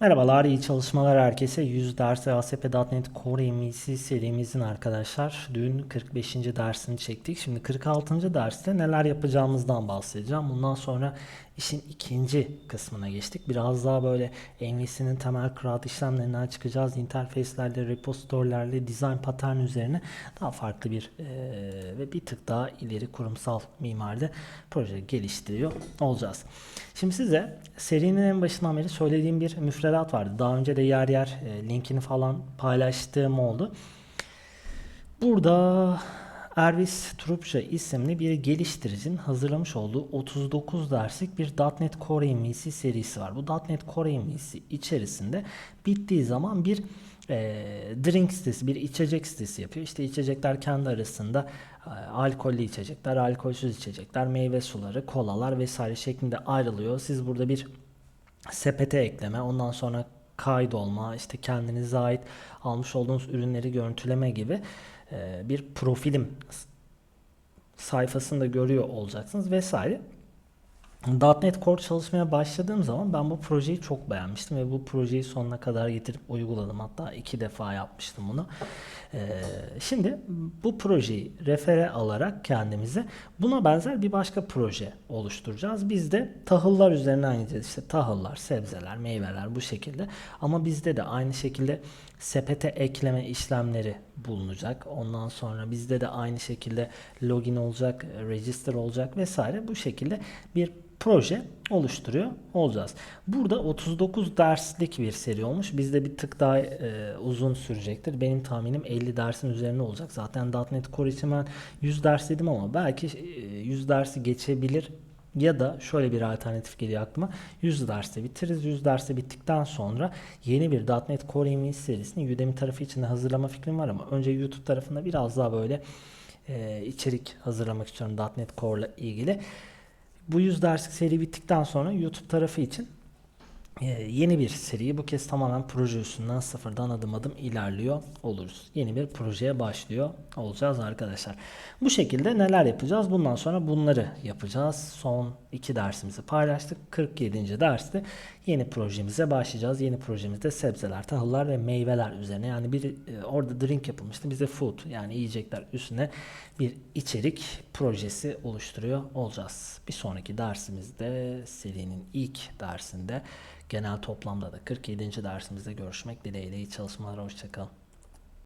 Merhabalar, iyi çalışmalar herkese. 100 ders ASP.NET Core MVC serimizin arkadaşlar dün 45. dersini çektik. Şimdi 46. derste neler yapacağımızdan bahsedeceğim. Bundan sonra işin ikinci kısmına geçtik. Biraz daha böyle MVC'nin temel CRUD işlemlerinden çıkacağız. Interface'lerle, repository'lerle, design pattern üzerine daha farklı bir eee, ve bir tık daha ileri kurumsal mimaride proje geliştiriyor olacağız. Şimdi size serinin en başından beri söylediğim bir müfredat vardı. Daha önce de yer yer e, linkini falan paylaştığım oldu. Burada Ervis Trupça isimli bir geliştiricinin hazırlamış olduğu 39 derslik bir .NET Core MVC serisi var. Bu .NET Core MVC içerisinde bittiği zaman bir e, drink sitesi, bir içecek sitesi yapıyor. İşte içecekler kendi arasında e, alkollü içecekler, alkolsüz içecekler, meyve suları, kolalar vesaire şeklinde ayrılıyor. Siz burada bir sepete ekleme, ondan sonra kaydolma, işte kendinize ait almış olduğunuz ürünleri görüntüleme gibi bir profilim sayfasında görüyor olacaksınız vesaire. .NET Core çalışmaya başladığım zaman ben bu projeyi çok beğenmiştim ve bu projeyi sonuna kadar getirip uyguladım. Hatta iki defa yapmıştım bunu. Ee, şimdi bu projeyi refere alarak kendimize buna benzer bir başka proje oluşturacağız. Biz de tahıllar üzerine oynayacağız. İşte tahıllar, sebzeler, meyveler bu şekilde. Ama bizde de aynı şekilde sepete ekleme işlemleri bulunacak. Ondan sonra bizde de aynı şekilde login olacak, register olacak vesaire. Bu şekilde bir proje oluşturuyor olacağız. Burada 39 derslik bir seri olmuş. Bizde bir tık daha e, uzun sürecektir. Benim tahminim 50 dersin üzerine olacak. Zaten .NET Core için ben 100 ders dedim ama belki e, 100 dersi geçebilir ya da şöyle bir alternatif geliyor aklıma. 100 derste bitiririz. 100 derste bittikten sonra yeni bir .NET Core MVC serisini Udemy tarafı için hazırlama fikrim var ama önce YouTube tarafında biraz daha böyle e, içerik hazırlamak istiyorum .NET Core ile ilgili. Bu 100 derslik seri bittikten sonra YouTube tarafı için yeni bir seri bu kez tamamen proje üstünden sıfırdan adım adım ilerliyor oluruz. Yeni bir projeye başlıyor olacağız arkadaşlar. Bu şekilde neler yapacağız? Bundan sonra bunları yapacağız. Son iki dersimizi paylaştık. 47. derste yeni projemize başlayacağız. Yeni projemizde sebzeler, tahıllar ve meyveler üzerine. Yani bir e, orada drink yapılmıştı. Bize food yani yiyecekler üstüne bir içerik projesi oluştururuyor olacağız. Bir sonraki dersimizde serinin ilk dersinde genel toplamda da 47. dersimizde görüşmek dileğiyle iyi çalışmalar. Hoşçakalın.